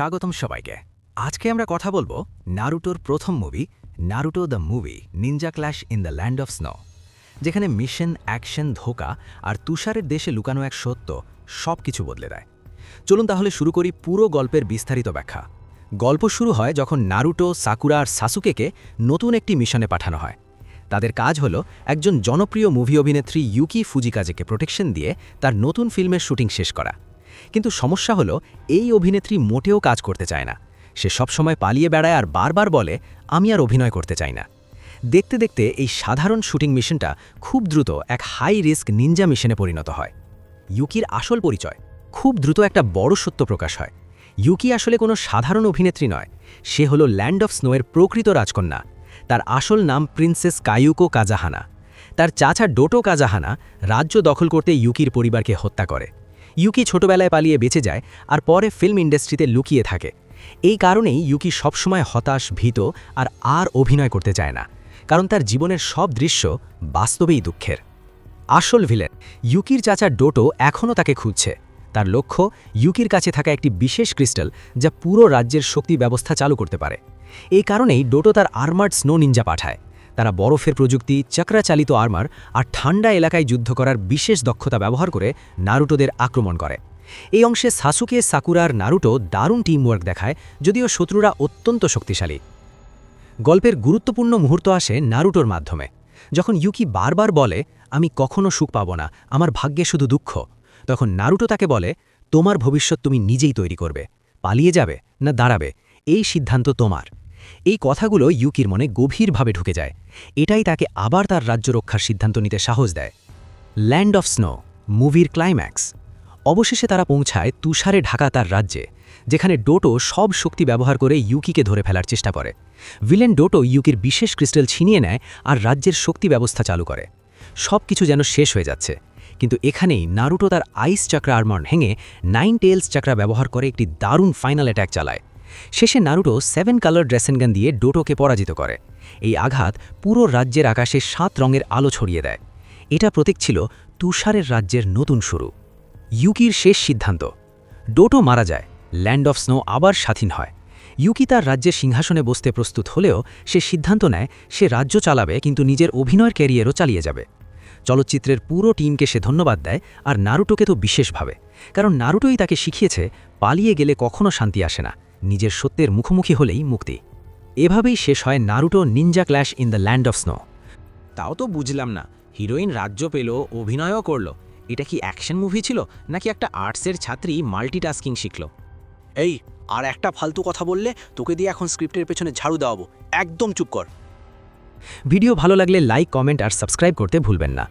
স্বাগতম সবাইকে। আজকে আমরা কথা বলব নারুটোর প্রথম movie Naruto the movie ninja clash in the land of snow যেখানে মিশন অ্যাকশন ধোকা আর তুষারের দেশে লুকানো এক সত্য সব কিছু বদলে দেয়। চলুন তাহলে শুরু করি পুরো গল্পের বিস্তারিত ব্যাখ্যা। গল্প শুরু হয় যখন নারুটো, সাকুরা আর সাসুকেকে নতুন একটি মিশনে পাঠানো হয়। তাদের কাজ হল একজন জনপ্রিয় মুভি অভিনেত্রী ইউকি ফুজিকাজেকে প্রোটেকশন দিয়ে তার নতুন ফিল্মের শুটিং শেষ করা। কিন্তু সমস্যা হলো, এই অভিনেত্রী মোটেও কাজ করতে চায় না। সে সবসময় পালিয়ে বেড়ায় আর বারবার বলে, আমি আর অভিনয় করতে চাই না। দেখতে দেখতে এই সাধারণ শুটিং মিশনটা খুব দ্রুত এক হাই রিস্ক নিনজা মিশনে পরিণত হয়। ইউকির আসল পরিচয়, খুব দ্রুত একটা বড় সত্য প্রকাশ হয়। ইউকি আসলে কোনো সাধারণ অভিনেত্রী নয়। সে হলো ল্যান্ড অফ স্নোয়ের প্রকৃত রাজকন্যা। তার আসল নাম প্রিন্সেস কায়ুকো কাজাহানা। তার চাচা ডোটো কাজাহানা রাজ্য দখল করতে ইউকির পরিবারকে হত্যা করে। ইউকি ছোটবেলায় পালিয়ে বেঁচে যায় আর পরে ফিল্ম ইন্ডাস্ট্রিতে লুকিয়ে থাকে। এই কারণেই ইউকি সবসময় হতাশ, ভীত আর আর অভিনয় করতে চায় না, কারণ তার জীবনের সব দৃশ্য বাস্তবেই দুঃখের। আসল ভিলেন, ইউকির চাচা ডোটো এখনও তাকে খুঁজছে। তার লক্ষ্য, ইউকির কাছে থাকা একটি বিশেষ ক্রিস্টাল যা পুরো রাজ্যের শক্তি ব্যবস্থা চালু করতে পারে। এই কারণেই ডোটো তার আর্মার্ড স্নো নিনজা পাঠায়। তারা বরফের প্রযুক্তি, চক্রাচালিত আর্মার আর ঠান্ডা এলাকায় যুদ্ধ করার বিশেষ দক্ষতা ব্যবহার করে নারুটোদের আক্রমণ করে। এই অংশে সাসুকে, সাকুরার নারুটো দারুণ টিমওয়ার্ক দেখায়, যদিও শত্রুরা অত্যন্ত শক্তিশালী। গল্পের গুরুত্বপূর্ণ মুহূর্ত আসে নারুটোর মাধ্যমে। যখন ইউকি বারবার বলে, আমি কখনো সুখ পাব না, আমার ভাগ্যে শুধু দুঃখ। তখন নারুটো তাকে বলে, তোমার ভবিষ্যৎ তুমি নিজেই তৈরি করবে। পালিয়ে যাবে না দাঁড়াবে, এই সিদ্ধান্ত তোমার। এই কথাগুলো ইউকির মনে গভীরভাবে ঢুকে যায়। এটাই তাকে আবার তার রাজ্য রক্ষার সিদ্ধান্ত নিতে সাহস দেয়। ল্যান্ড অফ স্নো মুভির ক্লাইম্যাক্স অবশেষে তারা পৌঁছায় তুষারে ঢাকা তার রাজ্যে, যেখানে ডোটো সব শক্তি ব্যবহার করে ইউকিকে ধরে ফেলার চেষ্টা করে। ভিলেন ডোটো ইউকির বিশেষ ক্রিস্টাল ছিনিয়ে নেয় আর রাজ্যের শক্তি ব্যবস্থা চালু করে। সব কিছু যেন শেষ হয়ে যাচ্ছে। কিন্তু এখানেই নারুটো তার আইস চাকরা আর্মন ভেঙে নাইন টেলস চাকরা ব্যবহার করে একটি দারুণ ফাইনাল অ্যাট্যাক চালায়। শেষে নারুটো সেভেন কালার ড্রেসেনগান দিয়ে ডোটোকে পরাজিত করে। এই আঘাত পুরো রাজ্যের আকাশে সাত রঙের আলো ছড়িয়ে দেয়। এটা প্রতীক ছিল তুষারের রাজ্যের নতুন শুরু। ইউকির শেষ সিদ্ধান্ত। ডোটো মারা যায়, ল্যান্ড অফ স্নো আবার স্বাধীন হয়। ইউকি তার রাজ্যের সিংহাসনে বসতে প্রস্তুত হলেও সে সিদ্ধান্ত নেয়, সে রাজ্য চালাবে কিন্তু নিজের অভিনয়ের ক্যারিয়ারও চালিয়ে যাবে। চলচ্চিত্রের পুরো টিমকে সে ধন্যবাদ দেয় আর নারুটোকে তো বিশেষভাবে কারণ নারুটোই তাকে শিখিয়েছে, পালিয়ে গেলে কখনো শান্তি আসে না। নিজের সত্যের মুখোমুখি হলেই মুক্তি। এভাবেই শেষ হয় Naruto ninja clash in the land of snow. তাও তো বুঝলাম না হিরোইন রাজ্য পেল অভিনয়ও করল। এটা কি অ্যাকশন মুভি ছিল নাকি একটা আর্টসের ছাত্রী মাল্টিটাস্কিং শিখল? এই আর একটা ফালতু কথা বললে তোকে দিয়ে এখন স্ক্রিপ্টের পেছনে ঝাড়ু দেওয়াবো। একদম চুপ কর। ভিডিও ভালো লাগলে লাইক কমেন্ট আর সাবস্ক্রাইব করতে ভুলবেন না।